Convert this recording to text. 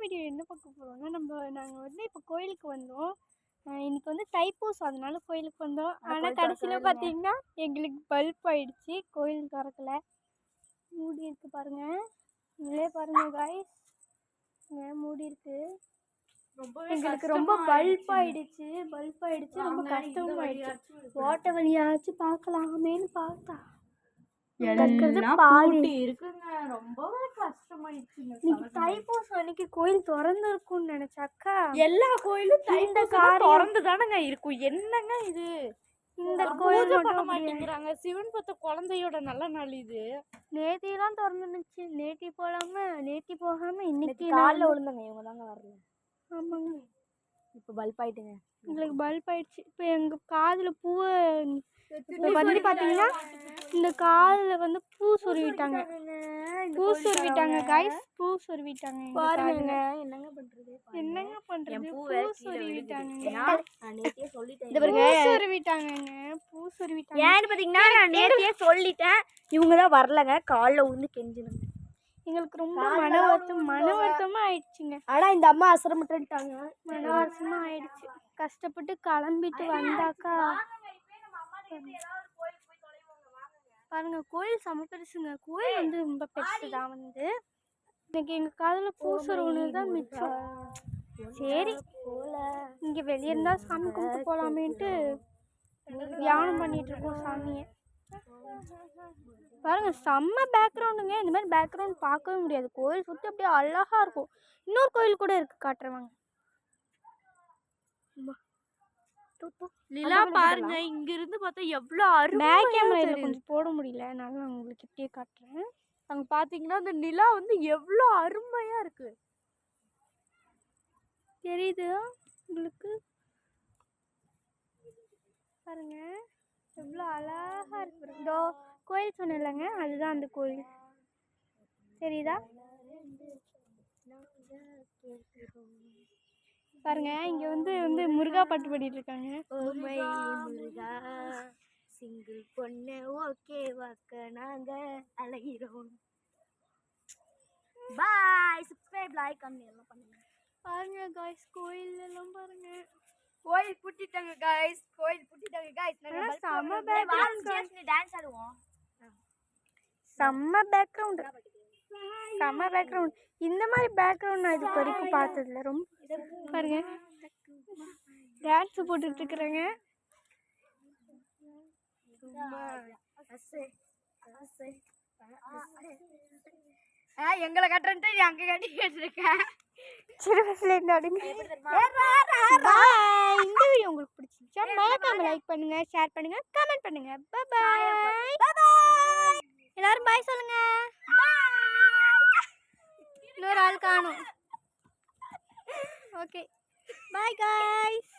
Video என்ன பார்க்க போகிறோம்னா நம்ம நாங்கள் வந்து இப்போ கோயிலுக்கு வந்தோம். இன்னைக்கு வந்து தைப்பூசம். அதனால கோயிலுக்கு வந்தோம். ஆனால் கடைசியில் பார்த்தீங்கன்னா எங்களுக்கு பல்ப் ஆயிடுச்சு. கோயில் திறக்கல. மூடி இருக்கு பாருங்க. நீங்களே பாருங்க காய்ஸ் மூடி இருக்கு. எங்களுக்கு ரொம்ப பல்ப் ஆயிடுச்சு. பல்ப் ஆயிடுச்சு. ரொம்ப கஷ்டமும் ஆயிடுச்சு. ஓட்ட வழியாச்சும் பார்க்கலாமேன்னு பார்த்தா. பாதி இருக்குங்க. ரொம்பவே கஷ்டமாயிடுச்சுங்க இன்னைக்கு தைப்பூசம் அன்னைக்கு கோயில் திறந்துருக்கும்னு நினைச்சாக்கா எல்லா கோயிலும் இந்த இந்த காரியம். திறந்து தானங்க இருக்கும். என்னங்க இது? இந்த கோயில் பூஜை பண்ண. மாட்டேங்கிறாங்க. சிவன் பத்த குழந்தையோட நல்ல நாள் இது. நேத்தியெல்லாம் திறந்துருந்துச்சு. நேத்தி போடாம நேத்தி போகாம இன்னைக்கு காலைல நான் விழுந்தாங்க இவங்க தாங்க வரல. ஆமாங்க. இப்போ பல்ப் ஆயிட்டுங்க. எங்களுக்கு பல்ப் ஆயிடுச்சு. இப்போ எங்க காதுல பூவை வந்து பாத்தீங்கன்னா இந்த காதுல வந்து பூ சொருவிட்டாங்க பூ சொருவிட்டாங்க காய்ஸ் பூ சொருவிட்டாங்க காதுல. என்னங்க பண்றது என்னங்க பண்றது? பூ சொருவிட்டாங்க நான் நேத்தியே சொல்லிட்டேன். பூ சொருவிட்டாங்கங்க பூ சொருவிட்டாங்க. ஏன்னு பாத்தீங்கன்னா நான் நேத்தியே சொல்லிட்டேன். இவங்க தான் வரலங்க. காலைல உந்து கெஞ்சினாங்க. எங்களுக்கு ரொம்ப மன வருத்தம் மன வருத்தமா ஆயிடுச்சுங்க. ஆனா இந்த அம்மா அசரமிட்டுட்டாங்க மன வருத்தமா ஆயிடுச்சு. கஷ்டப்பட்டு கிளம்பிட்டு வந்தாக்கா. பாருங்க கோயில் செம பெருசுங்க. கோயில் வந்து ரொம்ப பெருசு தான் வந்து. இன்னைக்கு எங்க காதுல பூ சொருவனு தான் மிச்சம். சரி இங்க வெளியே இருந்தா சாமி கும்பிட்டு போலாமேன்ட்டு தியானம் பண்ணிட்டு இருக்கோம் சாமியை. பாருங்க செம்ம பேக்ரவுண்டுங்க இந்த மாதிரி பேக்ரவுண்ட் பார்க்கவே முடியாது. கோயில் சுற்றி அப்படியே அழகா இருக்கும். இன்னொரு கோயில் கூட இருக்கு காட்டுறவாங்க நிலா பாருங்க. இங்க இருந்து பார்த்தா எவ்வளவு அருமையா பேக் கேமரா. கொஞ்சம் போட முடியல அதனால நான் உங்களுக்கு இப்படியே காட்டுறேன். அங்க பாத்தீங்கன்னா அந்த நிலா வந்து எவ்வளவு அருமையா இருக்கு. தெரியுது உங்களுக்கு? பாருங்க. எவ்வளோ அழகா இருக்கு. இதோ கோயில் சொன்னேன்லங்க. அதுதான் அந்த கோயில். தெரியுதா? பாருங்க இங்க வந்து வந்து முருகா பாட்டு பாடிட்டு இருக்காங்க ஓமை முருகா சிங்கிள் பொண்ணு ஓகே வாக்க நாங்க அலைகிறோம் பாய் சப்ஸ்கிரைப் லைக் கம்மி எல்லாம் பண்ணுங்க. பாருங்க காய்ஸ் கோயில் எல்லாம் பாருங்க. கோயில் புட்டிட்டாங்க காய்ஸ் கோயில் புட்டிட்டாங்க காய்ஸ் நம்ம செம்ம பேக்ரவுண்ட் டான்ஸ் ஆடுவோம். செம்ம பேக்ரவுண்ட் செம்ம பேக்ரவுண்ட் இந்த மாதிரி பேக்ரவுண்ட் நான் இது வரைக்கும் பார்த்ததில்ல. ரொம்ப பாருங்க. டான்ஸ் போட்டுட்டு இருக்கிறேங்க. எங்களை கட்டுறேன்ட்டு நீ அங்க கட்டி கேட்டிருக்கேன் சிறு வயசுல இருந்து அப்படிங்க. இந்த வீடியோ உங்களுக்கு பிடிச்சிருச்சா மறக்காம லைக் பண்ணுங்க ஷேர் பண்ணுங்க கமெண்ட் பண்ணுங்க. பாய் எல்லாரும் பாய் சொல்லுங்க. இன்னொரு കാണും. Okay bye guys